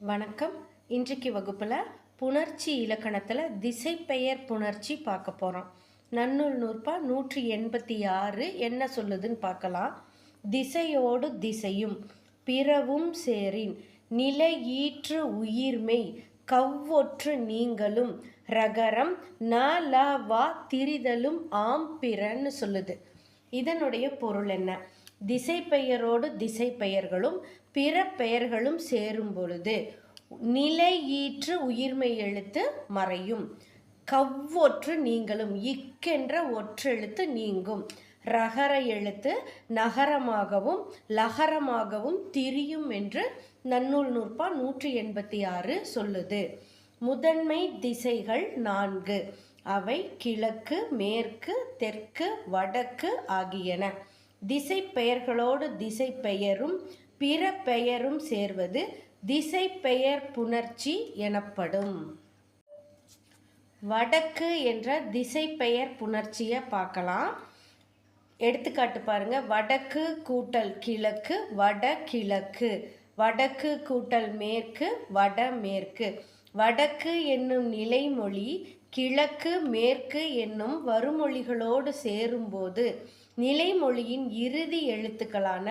வணக்கம். இன்றைக்கு வகுப்பில் புணர்ச்சி இலக்கணத்தில் திசைப்பெயர் புணர்ச்சி பார்க்க போகிறோம் நன்னூல் நூற்பா நூற்றி எண்பத்தி ஆறு என்ன சொல்லுதுன்னு பார்க்கலாம். திசையோடு திசையும் பிறவும் சேரின் நிலை ஈற்று உயிர்மை கவ்வொற்று நீங்களும் ரகரம் ந ல வா திரிதலும் ஆம் பிறன்னு சொல்லுது. இதனுடைய பொருள் என்ன? திசை பெயரோடு திசை பெயர்களும் பிற பெயர்களும் சேரும் பொழுது நிலை ஈற்று உயிர்மை எழுத்து மறையும். கவ்வொற்று நீங்களும் இக்கென்ற ஒற்றெழுத்து நீங்கும். ரகர எழுத்து நகரமாகவும் லகரமாகவும் திரியும் என்று நன்னூல் நூற்பா நூற்றி எண்பத்தி ஆறு சொல்லுது. முதன்மை திசைகள் நான்கு. அவை கிழக்கு மேற்கு தெற்கு வடக்கு ஆகியன. திசை பெயர்களோடு திசை பெயரும் பிற பெயரும் சேர்வது திசை பெயர் புணர்ச்சி எனப்படும். வடக்கு என்ற திசை பெயர் புணர்ச்சியை பார்க்கலாம். எடுத்துக்காட்டு பாருங்க. வடக்கு கூட்டல் கிழக்கு வட கிழக்கு. வடக்கு கூட்டல் மேற்கு வட மேற்கு. வடக்கு என்னும் நிலைமொழி கிழக்கு மேற்கு என்னும் வருமொழிகளோடு சேரும்போது நிலைமொழியின் இறுதி எழுத்துக்களான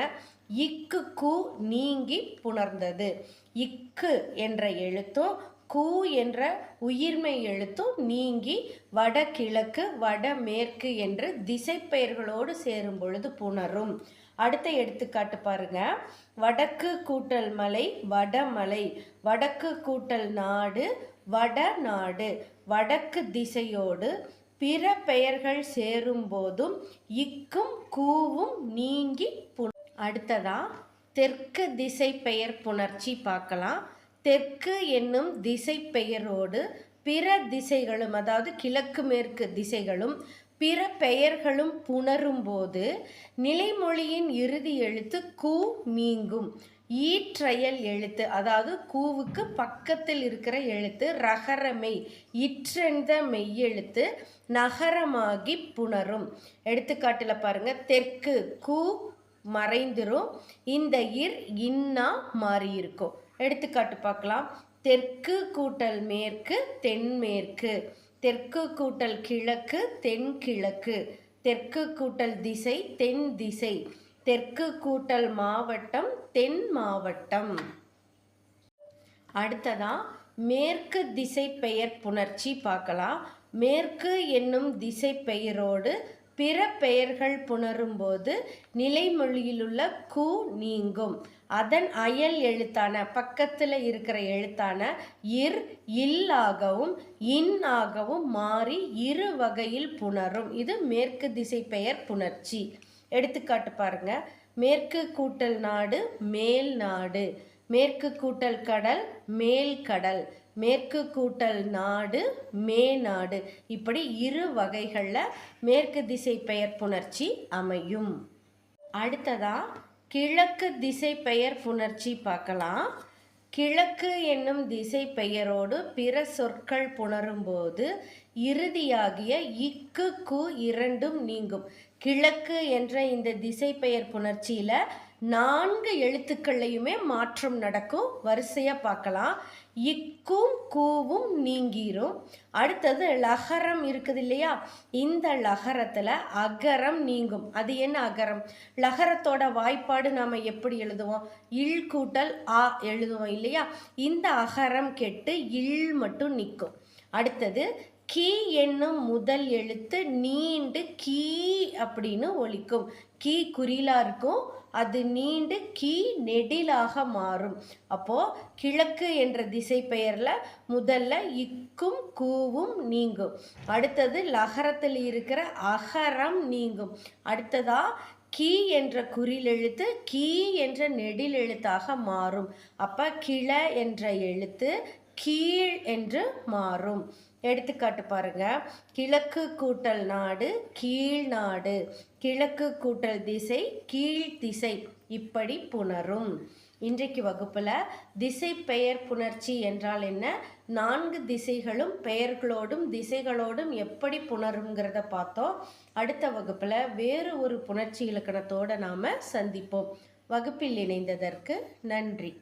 இக்கு கு நீங்கி புணர்ந்தது. இக்கு என்ற எழுத்தும் கூ என்ற உயிர்மை எழுத்தும் நீங்கி வடகிழக்கு வடமேற்கு என்று திசைப்பெயர்களோடு சேரும் பொழுது புணரும். அடுத்த எடுத்துக்காட்டு பாருங்க. வடக்கு கூட்டல் மலை வடமலை. வடக்கு கூட்டல் நாடு வடநாடு. வடக்கு திசையோடு பிற பெயர்கள் சேரும்போதும் இக்கும் கூவும் நீங்கி பு அடுத்ததா தெற்கு திசை பெயர் புணர்ச்சி பார்க்கலாம். தெற்கு என்னும் திசை பெயரோடு பிற திசைகளும் அதாவது கிழக்கு மேற்கு திசைகளும் பிற பெயர்களும் புணரும் போது நிலைமொழியின் இறுதி எழுத்து கூ மீங்கும் ஈற்றயல் எழுத்து அதாவது கூவுக்கு பக்கத்தில் இருக்கிற எழுத்து ரகரமெய் இற்றெந்த மெய்யெழுத்து நகரமாகி புணரும். எடுத்துக்காட்டில் பாருங்க தெற்கு கூ மறைந்துரும் இந்த இர் இன்னா மாறி இருக்கும் எடுத்துக்காட்டு பார்க்கலாம். தெற்கு கூட்டல் மேற்கு தென்மேற்கு தெற்கு கூட்டல் கிழக்கு தென்கிழக்கு தெற்கு கூட்டல் திசை தென் திசை. தெற்கு கூட்டல் மாவட்டம் தென் மாவட்டம். அடுத்ததா மேற்கு திசை பெயர் புணர்ச்சி பார்க்கலாம். மேற்கு என்னும் திசை பெயரோடு பிற பெயர்கள் புணரும்போது நிலைமொழியிலுள்ள கு நீங்கும். அதன் அயல் எழுத்தான பக்கத்தில் இருக்கிற எழுத்தான இர் இல்லாகவும் இன் ஆகவும் மாறி இரு வகையில் புணரும். இது மேற்கு திசை பெயர் புணர்ச்சி. எடுத்துக்காட்டு பாருங்கள் மேற்கு கூட்டல் நாடு மேல் நாடு. மேற்கு கூட்டல் கடல் மேல் கடல். மேற்கு கூட்டல் நாடு மே நாடு. இப்படி இரு வகைகளில் மேற்கு திசை பெயர் புணர்ச்சி அமையும். அடுத்ததா கிழக்கு திசை பெயர் புணர்ச்சி பார்க்கலாம். கிழக்கு என்னும் திசை பெயரோடு பிற சொற்கள் புணரும்போது இறுதியாகிய இக்கு கு இரண்டும் நீங்கும். கிழக்கு என்ற இந்த திசை பெயர் புணர்ச்சியில் நான்கு எழுத்துக்கள்லையுமே மாற்றம் நடக்கும். வரிசையாக பார்க்கலாம். இக்கும் கூவும் நீங்கிரும். அடுத்தது லகரம் இருக்குது இல்லையா? இந்த லகரத்தில் அகரம் நீங்கும். அது என்ன அகரம்? லகரத்தோட வாய்ப்பாடு நாம் எப்படி எழுதுவோம்? இல் கூட்டல் ஆ எழுதுவோம் இல்லையா? இந்த அகரம் கெட்டு இல் மட்டும் நிற்கும். அடுத்தது கீ என்னும் முதல் எழுத்து நீண்டு கீ அப்படின்னு ஒலிக்கும். கீ குறிலாக இருக்கும் அது நீண்டு கீ நெடிலாக மாறும். அப்போது கிழக்கு என்ற திசை பெயரில் முதல்ல இக்கும் கூவும் நீங்கும். அடுத்தது லகரத்தில் இருக்கிற அகரம் நீங்கும். அடுத்ததாக கீ என்ற குறில் எழுத்து கீ என்ற நெடில் எழுத்தாக மாறும். அப்போ கிள என்ற எழுத்து கீழ் என்று மாறும். எடுத்துக்காட்டு பாருங்க. கிழக்கு கூட்டல் நாடு கீழ் நாடு. கிழக்கு கூட்டல் திசை கீழ் திசை. இப்படி புணரும். இன்றைக்கு வகுப்பில் திசை பெயர் புணர்ச்சி என்றால் என்ன? நான்கு திசைகளும் பெயர்களோடும் திசைகளோடும் எப்படி புணருங்கிறத பார்த்தோம். அடுத்த வகுப்பில் வேறு ஒரு புணர்ச்சி இலக்கணத்தோடு நாம் சந்திப்போம். வகுப்பில் இணைந்ததற்கு நன்றி.